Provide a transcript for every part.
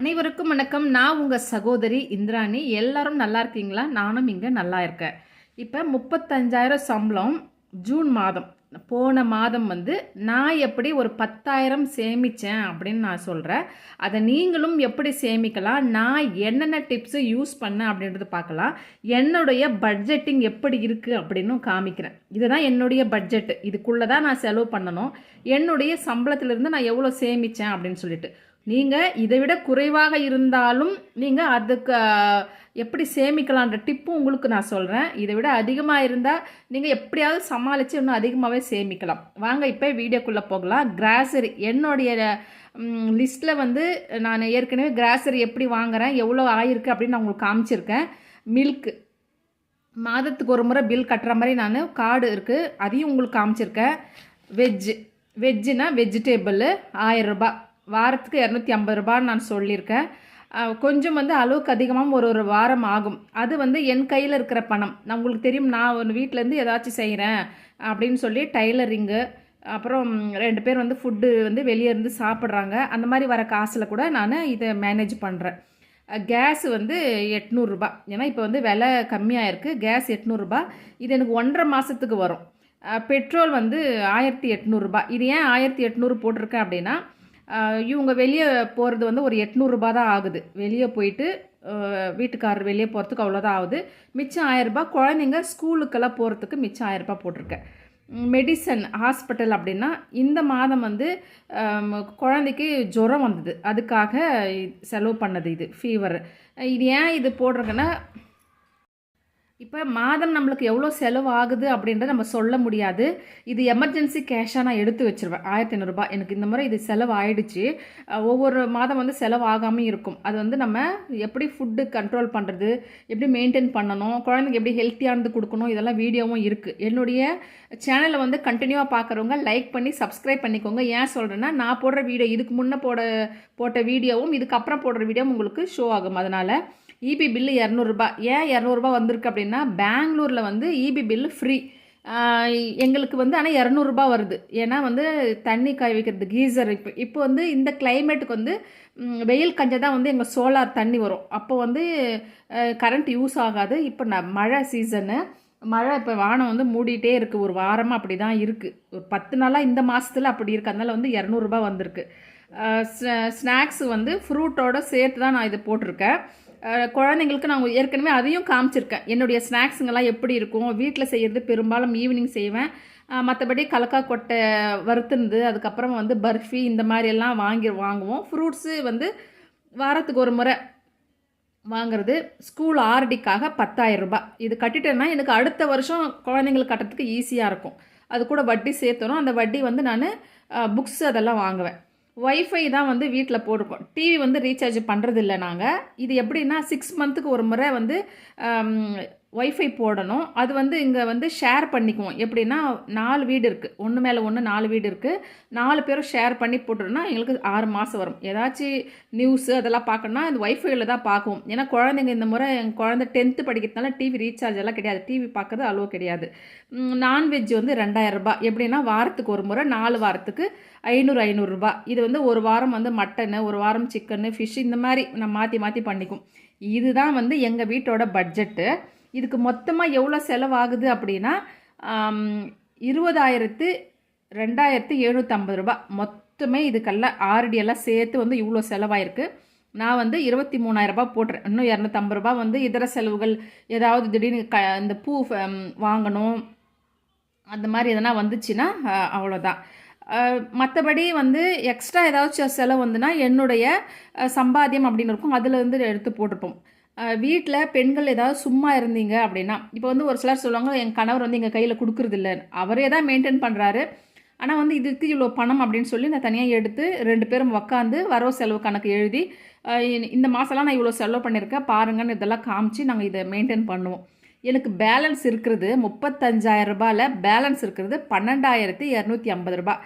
அனைவருக்கும் வணக்கம். நான் உங்கள் சகோதரி இந்திராணி. எல்லாரும் நல்லா இருக்கீங்களா? நானும் இங்கே நல்லா இருக்கேன். இப்போ முப்பத்தஞ்சாயிரம் சம்பளம் ஜூன் மாதம். போன மாதம் வந்து நான் எப்படி ஒரு பத்தாயிரம் சேமித்தேன் அப்படின்னு நான் சொல்கிறேன் அதை நீங்களும் எப்படி சேமிக்கலாம்? நான் என்னென்ன டிப்ஸு யூஸ் பண்ணேன் அப்படின்றது பார்க்கலாம். என்னுடைய பட்ஜெட்டிங் எப்படி இருக்குது அப்படின்னும் காமிக்கிறேன். இதுதான் என்னுடைய பட்ஜெட் இதுக்குள்ளே தான் நான் செலவு பண்ணணும். என்னுடைய சம்பளத்திலிருந்து நான் எவ்வளோ சேமித்தேன் அப்படின்னு சொல்லிட்டு. நீங்கள் இதை விட குறைவாக இருந்தாலும் நீங்கள் அதுக்கு எப்படி சேமிக்கலான்ற டிப்பும் உங்களுக்கு நான் சொல்கிறேன் இதை விட அதிகமாக இருந்தால் நீங்கள் எப்படியாவது சமாளித்து இன்னும் அதிகமாகவே சேமிக்கலாம். வாங்க இப்போ வீடியோக்குள்ளே போகலாம். கிராசரி என்னுடைய லிஸ்ட்டில் வந்து நான் ஏற்கனவே கிராசரி எப்படி வாங்குகிறேன் எவ்வளோ ஆயிருக்கு அப்படின்னு நான் உங்களுக்கு காமிச்சிருக்கேன். மில்க்கு மாதத்துக்கு ஒரு முறை பில் கட்டுற மாதிரி நான் கார்டு இருக்குது அதையும் உங்களுக்கு காமிச்சிருக்கேன். வெஜ்ஜு வெஜ்ஜுனா வெஜிடேபிள் ஆயிரம் ரூபாய். வாரத்துக்கு இரநூத்தி ஐம்பது ரூபான்னு நான் சொல்லியிருக்கேன். கொஞ்சம் வந்து அளவுக்கு அதிகமாக ஒரு ஒரு வாரம் ஆகும். அது வந்து என் கையில் இருக்கிற பணம். நான் உங்களுக்கு தெரியும் நான் ஒன்று வீட்டிலேருந்து ஏதாச்சும் செய்கிறேன் அப்படின்னு சொல்லி டைலரிங்கு அப்புறம் ரெண்டு பேர் வந்து ஃபுட்டு வந்து வெளியே இருந்து சாப்பிட்றாங்க. அந்த மாதிரி வர காசில் கூட நான் இதை மேனேஜ் பண்ணுறேன் கேஸ் வந்து எட்நூறுரூபா ஏன்னா இப்போ வந்து விலை கம்மியாக இருக்குது கேஸ் எட்நூறுரூபா இது எனக்கு ஒன்றரை மாதத்துக்கு வரும். பெட்ரோல் வந்து ஆயிரத்தி எட்நூறுரூபா இது ஏன் ஆயிரத்தி எட்நூறு போட்டிருக்கேன் அப்படின்னா இவங்க வெளியே போகிறது வந்து ஒரு எட்நூறுரூபா தான் ஆகுது. வெளியே போயிட்டு வீட்டுக்காரர் வெளியே போகிறதுக்கு அவ்வளோதான் ஆகுது. மிச்சம் ஆயிரரூபா குழந்தைங்க ஸ்கூலுக்கெல்லாம் போகிறதுக்கு மிச்சம் ஆயிரரூபா போட்டிருக்கேன். மெடிசன் ஹாஸ்பிட்டல் அப்படின்னா இந்த மாதம் வந்து குழந்தைக்கு ஜுரம் வந்தது. அதுக்காக செலவு பண்ணது இது ஃபீவர். இது ஏன் இது போடுறதுன்னா இப்போ மாதம் நம்மளுக்கு எவ்வளோ செலவு ஆகுது அப்படின்றத நம்ம சொல்ல முடியாது. இது எமர்ஜென்சி கேஷாக நான் எடுத்து வச்சிருவேன். ஆயிரத்தி ஐநூறுரூபா எனக்கு இந்த முறை இது செலவு ஆயிடுச்சு ஒவ்வொரு மாதம் வந்து செலவு ஆகாமல் இருக்கும். அது வந்து நம்ம எப்படி ஃபுட்டு கண்ட்ரோல் பண்ணுறது எப்படி மெயின்டைன் பண்ணணும் குழந்தைங்க எப்படி ஹெல்த்தியானது கொடுக்கணும் இதெல்லாம் வீடியோவும் இருக்குது என்னுடைய சேனலை வந்து கண்டினியூவாக பார்க்குறவங்க லைக் பண்ணி சப்ஸ்கிரைப் பண்ணிக்கோங்க. ஏன் சொல்கிறேன்னா நான் போடுற வீடியோ இதுக்கு முன்னே போட போட்ட வீடியோவும் இதுக்கப்புறம் போடுற வீடியோவும் உங்களுக்கு ஷோ ஆகும். அதனால் இபி பில்லு இரநூறுபா ஏன் இரநூறுபா வந்திருக்கு அப்படின்னா பெங்களூரில் வந்து இபி பில்லு ஃப்ரீ எங்களுக்கு வந்து ஆனால் இரநூறுபா வருது. ஏன்னா வந்து தண்ணி காய வைக்கிறது கீசர் இப்போ இப்போ வந்து இந்த கிளைமேட்டுக்கு வந்து வெயில் கஞ்ச தான் வந்து எங்கள் சோலார் தண்ணி வரும். அப்போ வந்து கரண்ட் யூஸ் ஆகாது. இப்போ ந மழை சீசனு மழை இப்போ வானம் வந்து மூடிட்டே இருக்குது ஒரு வாரமாக அப்படி தான் இருக்குது ஒரு பத்து நாளாக இந்த மாதத்தில் அப்படி இருக்குது அதனால் வந்து இரநூறுபா வந்திருக்கு. ஸ்நாக்ஸ் வந்து ஃப்ரூட்டோட சேர்த்து தான் நான் இது போட்டிருக்கேன். குழந்தைங்களுக்கு நான் ஏற்கனவே அதையும் காமிச்சிருக்கேன். என்னுடைய ஸ்நாக்ஸுங்கெல்லாம் எப்படி இருக்கும்? வீட்டில் செய்கிறது பெரும்பாலும் ஈவினிங் செய்வேன். மற்றபடி கலக்கா கொட்டை வறுத்துருந்து அதுக்கப்புறம் வந்து பர்ஃபி இந்த மாதிரி எல்லாம் வாங்கி வாங்குவோம். ஃப்ரூட்ஸு வந்து வாரத்துக்கு ஒரு முறை வாங்குறது. ஸ்கூல் ஆர்டிக்காக பத்தாயிரம் ரூபாய். இது கட்டிட்டேன்னா எனக்கு அடுத்த வருஷம் குழந்தைங்களுக்கு கட்டுறதுக்கு ஈஸியாக இருக்கும். அது கூட வட்டி சேர்த்தணும் அந்த வட்டி வந்து நான் புக்ஸ் அதெல்லாம் வாங்குவேன். ஒய்ஃபை தான் வந்து வீட்டில் போட்டிருக்கோம் டிவி வந்து ரீசார்ஜ் பண்ணுறதில்ல நாங்கள் இது எப்படின்னா சிக்ஸ் மந்த்துக்கு ஒரு முறை வந்து ஒய்ஃபை போடணும். அது வந்து இங்கே வந்து ஷேர் பண்ணிக்குவோம். எப்படின்னா நாலு வீடு இருக்குது ஒன்று மேலே ஒன்று நாலு வீடு இருக்குது நாலு பேரும் ஷேர் பண்ணி போட்டுருன்னா எங்களுக்கு ஆறு மாதம் வரும். ஏதாச்சும் நியூஸு அதெல்லாம் பார்க்கணுன்னா இந்த ஒய்ஃபைல தான் பார்க்குவோம். ஏன்னா குழந்தைங்க இந்த முறை என் குழந்தை டென்த்து படிக்கிறதுனால டிவி ரீசார்ஜ் எல்லாம் கிடையாது. டிவி பார்க்கறது அளவு கிடையாது. நான்வெஜ் வந்து ரெண்டாயிரரூபா எப்படின்னா வாரத்துக்கு ஒரு முறை நாலு வாரத்துக்கு ஐநூறு ஐநூறுரூபா இது வந்து ஒரு வாரம் வந்து மட்டனு ஒரு வாரம் சிக்கனு ஃபிஷ் இந்த மாதிரி நம்ம மாற்றி மாற்றி பண்ணிக்கும். இதுதான் வந்து எங்கள் வீட்டோட பட்ஜெட்டு இதுக்கு மொத்தமாக எவ்வளோ செலவாகுது அப்படின்னா இருபதாயிரத்து ரெண்டாயிரத்து எழுநூற்றம்பது ரூபா. மொத்தமே இதுக்கெல்லாம் ஆர்டியெல்லாம் சேர்த்து வந்து இவ்வளோ செலவாயிருக்கு. நான் வந்து இருபத்தி மூணாயிரரூபா போட்டுறேன். இன்னும் இரநூத்தம்பது ரூபா வந்து இதர செலவுகள் ஏதாவது திடீர்னு க இந்த பூ வாங்கணும். அந்த மாதிரி எதனா வந்துச்சுன்னா அவ்வளோதான். மற்றபடி வந்து எக்ஸ்ட்ரா ஏதாச்சும் செலவு வந்துன்னா என்னுடைய சம்பாத்தியம் அப்படின்னு இருக்கும். அதில் வந்து எடுத்து போட்டிருப்போம். வீட்டில் பெண்கள் ஏதாவது சும்மா இருந்தீங்க அப்படின்னா இப்போ வந்து ஒரு சிலர் சொல்லுவாங்க என் கணவர் வந்து எங்கள் கையில் கொடுக்குறது அவரே தான் மெயின்டைன் பண்ணுறாரு ஆனால் வந்து இதுக்கு இவ்வளோ பணம் அப்படின்னு சொல்லி நான் தனியாக எடுத்து ரெண்டு பேரும் உக்காந்து வரவு செலவு கணக்கு எழுதி இந்த- மாதம்லாம் நான் இவ்வளோ செலவு பண்ணியிருக்கேன் பாருங்கன்னு இதெல்லாம் காமிச்சு நாங்கள் இதை மெயின்டைன் பண்ணுவோம். எனக்கு பேலன்ஸ் இருக்கிறது முப்பத்தஞ்சாயிரம் ரூபாயில் பேலன்ஸ் இருக்கிறது பன்னெண்டாயிரத்தி இரநூத்தி ஐம்பது ரூபாய்.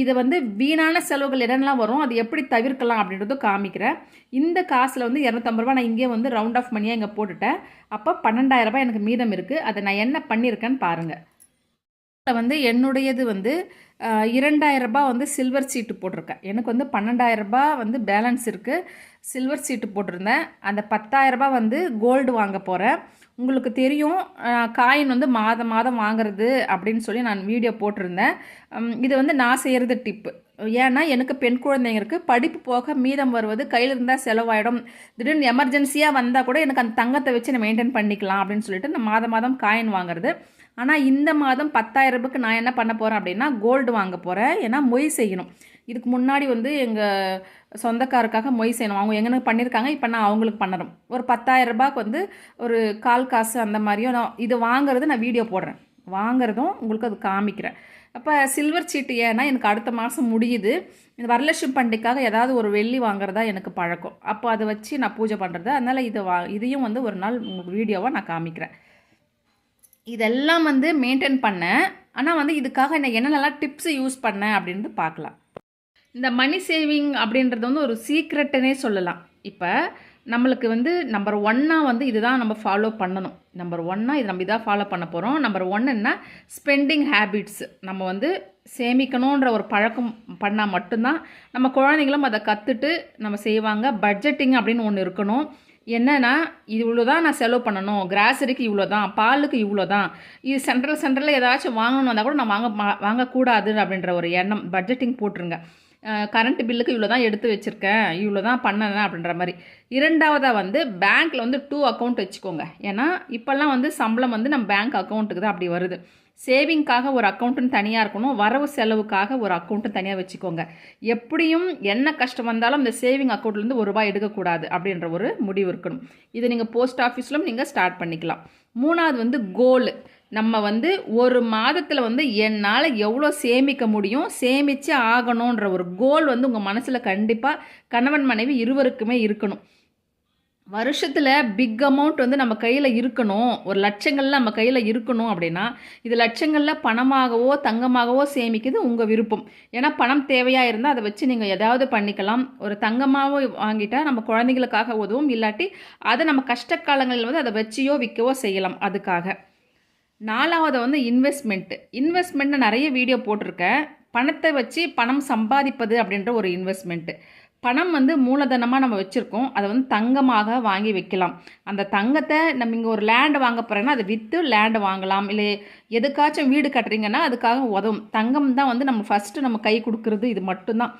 இதை வந்து வீணான செலவுகள் என்னென்னலாம் வரும் அது எப்படி தவிர்க்கலாம் அப்படின்றதும் காமிக்கிறேன். இந்த காசில் வந்து இரநூத்தம்பது ரூபா நான் இங்கே வந்து ரவுண்ட் ஆஃப் மணியாக இங்கே போட்டுட்டேன். அப்போ பன்னெண்டாயிரம் ரூபாய் எனக்கு மீதம் இருக்குது அதை நான் என்ன பண்ணியிருக்கேன்னு பாருங்கள் வந்து என்னுடையது வந்து இரண்டாயிரம் ரூபாய் வந்து சில்வர் சீட்டு போட்டிருக்கேன். எனக்கு வந்து பன்னெண்டாயிரம் ரூபாய் வந்து பேலன்ஸ் இருக்குது சில்வர் சீட்டு போட்டிருந்தேன். அந்த பத்தாயிரம் ரூபாய் வந்து கோல்டு வாங்க போகிறேன் உங்களுக்கு தெரியும் காயின் வந்து மாதம் மாதம் வாங்குறது அப்படின்னு சொல்லி நான் வீடியோ போட்டிருந்தேன். இது வந்து நான் செய்கிறது டிப்பு. ஏன்னா எனக்கு பெண் குழந்தைங்க இருக்குது படிப்பு போக மீதம் வருவது கையில் இருந்தால் செலவாயிடும். திடீர்னு எமர்ஜென்சியாக வந்தால் கூட எனக்கு அந்த தங்கத்தை வச்சு நான் மெயின்டைன் பண்ணிக்கலாம் அப்படின்னு சொல்லிட்டு நான் மாதம் மாதம் காயின் வாங்குறது. ஆனால் இந்த மாதம் பத்தாயிரம் ரூபாய்க்கு நான் என்ன பண்ண போகிறேன் அப்படின்னா கோல்டு வாங்க போகிறேன் ஏன்னா மொய் செய்யணும். இதுக்கு முன்னாடி வந்து எங்கள் சொந்தக்காருக்காக மொய் செய்யணும். அவங்க எங்கன்னு பண்ணியிருக்காங்க இப்போ நான் அவங்களுக்கு பண்ணணும். ஒரு பத்தாயிரம் ரூபாய்க்கு வந்து ஒரு கால் காசு அந்த மாதிரியும் நான் இது வாங்குறது நான் வீடியோ போடுறேன். வாங்குறதும் உங்களுக்கு அது காமிக்கிறேன். அப்போ சில்வர் சீட்டு ஏன்னா எனக்கு அடுத்த மாதம் முடியுது. இந்த வரலட்சுமி பண்டிகைக்காக ஏதாவது ஒரு வெள்ளி வாங்குறதா எனக்கு பழக்கம். அப்போ அதை வச்சு நான் பூஜை பண்ணுறது அதனால் இதை வா இதையும் வந்து ஒரு நாள் உங்களுக்கு வீடியோவாக நான் காமிக்கிறேன். இதெல்லாம் வந்து மெயின்டைன் பண்ணேன். ஆனால் வந்து இதுக்காக நான் என்னென்னலாம் டிப்ஸ் யூஸ் பண்ணேன் அப்படின்றது பார்க்கலாம். இந்த மணி சேவிங் அப்படின்றது வந்து ஒரு சீக்ரெட்டுன்னே சொல்லலாம். இப்போ நம்மளுக்கு வந்து நம்பர் ஒன்னாக வந்து இதுதான் நம்ம ஃபாலோ பண்ணணும். நம்பர் ஒன்னாக இது நம்ம இதான் ஃபாலோ பண்ண போகிறோம் நம்பர் ஒன் என்ன? ஸ்பெண்டிங் ஹேபிட்ஸ் நம்ம வந்து சேமிக்கணுன்ற ஒரு பழக்கம் பண்ணால் மட்டும்தான் நம்ம குழந்தைங்களும் அதை கற்றுட்டு நம்ம செய்வாங்க. பட்ஜெட்டிங் அப்படின்னு ஒன்று இருக்கணும். என்னென்னா இது இவ்வளோ தான் நான் செலவு பண்ணணும். கிராசரிக்கு இவ்வளோ தான் பாலுக்கு இவ்வளோ தான் இது சென்ட்ரல் சென்ட்ரலில் ஏதாச்சும் வாங்கணும் வந்தால் கூட நான் வாங்க மா- வாங்கக்கூடாது அப்படின்ற ஒரு எண்ணம். பட்ஜெட்டிங் போட்டுருங்க. கரண்ட் பில்லுக்கு இவ்வளோ தான் எடுத்து வச்சுருக்கேன் இவ்வளோ தான் பண்ணனேன் அப்படின்ற மாதிரி. இரண்டாவதாக வந்து பேங்க்கில் வந்து டூ அக்கௌண்ட் வச்சுக்கோங்க. ஏன்னா இப்போல்லாம் வந்து சம்பளம் வந்து நம்ம பேங்க் அக்கௌண்ட்டுக்கு தான் அப்படி வருது. சேவிங்க்காக ஒரு அக்கௌண்ட்டுன்னு தனியாக இருக்கணும் வரவு செலவுக்காக ஒரு அக்கௌண்ட்டு தனியாக வச்சுக்கோங்க. எப்படியும் என்ன கஷ்டம் வந்தாலும் இந்த சேவிங் அக்கௌண்ட்லேருந்து ஒரு ரூபாய் எடுக்கக்கூடாது அப்படின்ற ஒரு முடிவு இருக்கணும். இது நீங்கள் போஸ்ட் ஆஃபீஸ்லும் நீங்கள் ஸ்டார்ட் பண்ணிக்கலாம். மூணாவது வந்து கோல் நம்ம வந்து ஒரு மாதத்தில் வந்து என்னால் எவ்வளோ சேமிக்க முடியும் சேமித்து ஆகணுன்ற ஒரு கோல் வந்து உங்கள் மனசில் கண்டிப்பாக கணவன் மனைவி இருவருக்குமே இருக்கணும். வருஷத்தில் பிக் அமௌண்ட் வந்து நம்ம கையில் இருக்கணும். ஒரு லட்சங்கள்ல நம்ம கையில் இருக்கணும் அப்படின்னா இது லட்சங்களில் பணமாகவோ தங்கமாகவோ சேமிக்கிறது உங்கள் விருப்பம். ஏன்னா பணம் தேவையாக இருந்தால் அதை வச்சு நீங்கள் எதாவது பண்ணிக்கலாம். ஒரு தங்கமாகவோ வாங்கிட்டால் நம்ம குழந்தைங்களுக்காக உதவும். இல்லாட்டி அதை நம்ம கஷ்ட காலங்களில் வந்து அதை வச்சியோ விற்கவோ செய்யலாம். அதுக்காக. நாலாவது வந்து இன்வெஸ்ட்மெண்ட்டு இன்வெஸ்ட்மெண்ட்டில் நிறைய வீடியோ போட்டிருக்கேன். பணத்தை வச்சு பணம் சம்பாதிப்பது அப்படின்ற ஒரு இன்வெஸ்ட்மெண்ட்டு பணம் வந்து மூலதனமாக நம்ம வச்சுருக்கோம். அதை வந்து தங்கமாக வாங்கி வைக்கலாம். அந்த தங்கத்தை நம்ம இங்கே ஒரு லேண்டு வாங்க போகிறோன்னா அதை விற்று லேண்டு வாங்கலாம். இல்லை எதுக்காச்சும் வீடு கட்டுறீங்கன்னா அதுக்காக உதவும். தங்கம் தான் வந்து நம்ம ஃபஸ்ட்டு நம்ம கை கொடுக்கறது. இது மட்டும்தான்.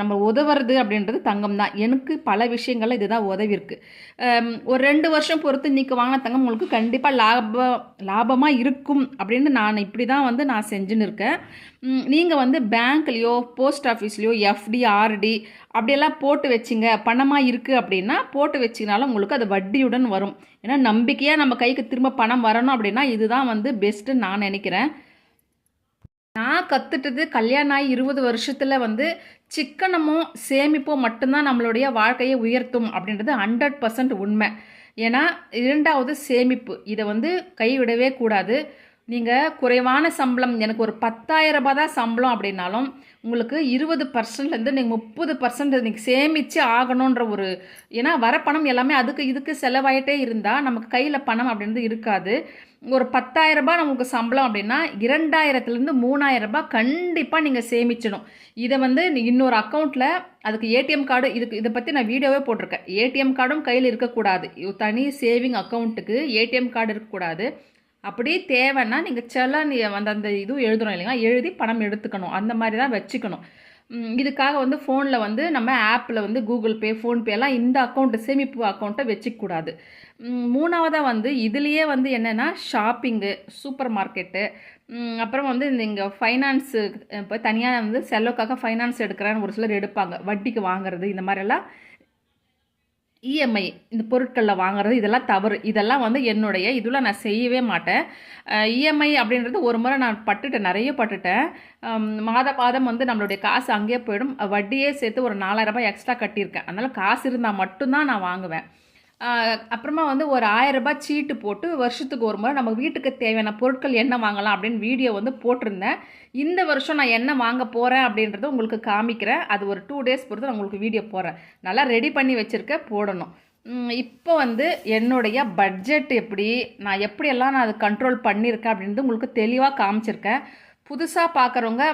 நம்ம உதவுறது அப்படின்றது தங்கம் தான். எனக்கு பல விஷயங்களில் இதுதான் உதவி இருக்குது ஒரு ரெண்டு வருஷம் பொறுத்து இன்னைக்கு வாங்கின தங்கம் உங்களுக்கு கண்டிப்பாக லாப லாபமாக இருக்கும் அப்படின்னு நான் இப்படி தான் வந்து நான் செஞ்சுன்னு இருக்கேன். நீங்கள் வந்து பேங்க்லேயோ போஸ்ட் ஆஃபீஸ்லேயோ எஃப்டி ஆர்டி அப்படியெல்லாம் போட்டு வச்சிங்க. பணமாக இருக்குது அப்படின்னா போட்டு வச்சிங்கனாலும் உங்களுக்கு அது வட்டியுடன் வரும். ஏன்னா நம்பிக்கையாக நம்ம கைக்கு திரும்ப பணம் வரணும் அப்படின்னா இதுதான் வந்து பெஸ்ட்டுன்னு நான் நினைக்கிறேன். நான் கற்றுட்டது கல்யாணம் ஆகி இருபது வருஷத்தில் வந்து சிக்கனமும் சேமிப்போம் மட்டும்தான் நம்மளுடைய வாழ்க்கையை உயர்த்தும் அப்படின்றது ஹண்ட்ரட் பர்சன்ட் உண்மை. ஏன்னா இரண்டாவது சேமிப்பு. இதை வந்து கைவிடவே கூடாது. நீங்கள் குறைவான சம்பளம் எனக்கு ஒரு பத்தாயிரம் ரூபாய் தான் சம்பளம் அப்படின்னாலும் உங்களுக்கு இருபது பர்சன்ட்லேருந்து நீங்கள் முப்பது பர்சன்ட் நீங்கள் சேமித்து ஆகணுன்ற ஒரு ஏன்னா வர பணம் எல்லாமே அதுக்கு இதுக்கு செலவாயிட்டே இருந்தால் நமக்கு கையில் பணம் அப்படின்றது இருக்காது. ஒரு பத்தாயிரரூபா நமக்கு சம்பளம் அப்படின்னா இரண்டாயிரத்துலேருந்து மூணாயிரரூபா கண்டிப்பாக நீங்கள் சேமிச்சிடும் இதை வந்து இன்னொரு அக்கௌண்ட்டில் அதுக்கு ஏடிஎம் கார்டு இதுக்கு இதை பற்றி நான் வீடியோவே போட்டிருக்கேன். ஏடிஎம் கார்டும் கையில் இருக்கக்கூடாது. தனி சேவிங் அக்கௌண்ட்டுக்கு ஏடிஎம் கார்டு இருக்கக்கூடாது. அப்படி தேவைன்னா நீங்கள் செலான் அந்த அந்த இதுவும் எழுதணும் இல்லைங்களா? எழுதி பணம் எடுத்துக்கணும். அந்த மாதிரி தான் வச்சுக்கணும். இதுக்காக வந்து ஃபோனில் வந்து நம்ம ஆப்பில் வந்து கூகுள் பே ஃபோன்பே எல்லாம் இந்த அக்கௌண்ட்டு சேமிப்பு அக்கௌண்ட்டை வச்சுக்கூடாது. மூணாவதாக வந்து இதுலேயே வந்து என்னென்னா ஷாப்பிங்கு சூப்பர் மார்க்கெட்டு அப்புறம் வந்து இந்த இங்கே ஃபைனான்ஸு இப்போ தனியாக வந்து செலவுக்காக ஃபைனான்ஸ் எடுக்கிறேன்னு ஒரு சிலர் எடுப்பாங்க. வட்டிக்கு வாங்குறது இந்த மாதிரிலாம் இஎம்ஐ இந்த பொருட்களில் வாங்குறது இதெல்லாம் தவறு. இதெல்லாம் வந்து என்னுடைய இதில் நான் செய்யவே மாட்டேன். இஎம்ஐ அப்படின்றது ஒரு முறை நான் பட்டுட்டேன் நிறைய பட்டுட்டேன். மாத மாதம் வந்து நம்மளுடைய காசு அங்கேயே போயிடும். வட்டியே சேர்த்து ஒரு நாலாயிரம் ரூபாய் எக்ஸ்ட்ரா கட்டியிருக்கேன். அதனால் காசு இருந்தால் மட்டும்தான் நான் வாங்குவேன். அப்புறமா வந்து ஒரு ஆயிரம் ரூபாய் சீட்டு போட்டு வருஷத்துக்கு ஒரு முறை நம்ம வீட்டுக்கு தேவையான பொருட்கள் என்ன வாங்கலாம் அப்படின்னு வீடியோ வந்து போட்டிருந்தேன். இந்த வருஷம் நான் என்ன வாங்க போகிறேன் அப்படின்றத உங்களுக்கு காமிக்கிறேன். அது ஒரு டூ டேஸ் பொறுத்து நான் உங்களுக்கு வீடியோ போடுறேன். நல்லா ரெடி பண்ணி வச்சுருக்கேன் போடணும். இப்போ வந்து என்னுடைய பட்ஜெட் எப்படி நான் எப்படியெல்லாம் நான் அது கண்ட்ரோல் பண்ணியிருக்கேன் அப்படின்றது உங்களுக்கு தெளிவாக காமிச்சிருக்கேன். புதுசாக பார்க்குறவங்க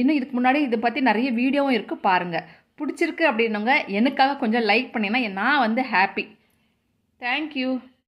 இன்னும் இதுக்கு முன்னாடி இதை பற்றி நிறைய வீடியோவும் இருக்குது பாருங்கள் பிடிச்சிருக்கு அப்படின்னவங்க எனக்காக கொஞ்சம் லைக் பண்ணினா நான் வந்து ஹாப்பி Thank you.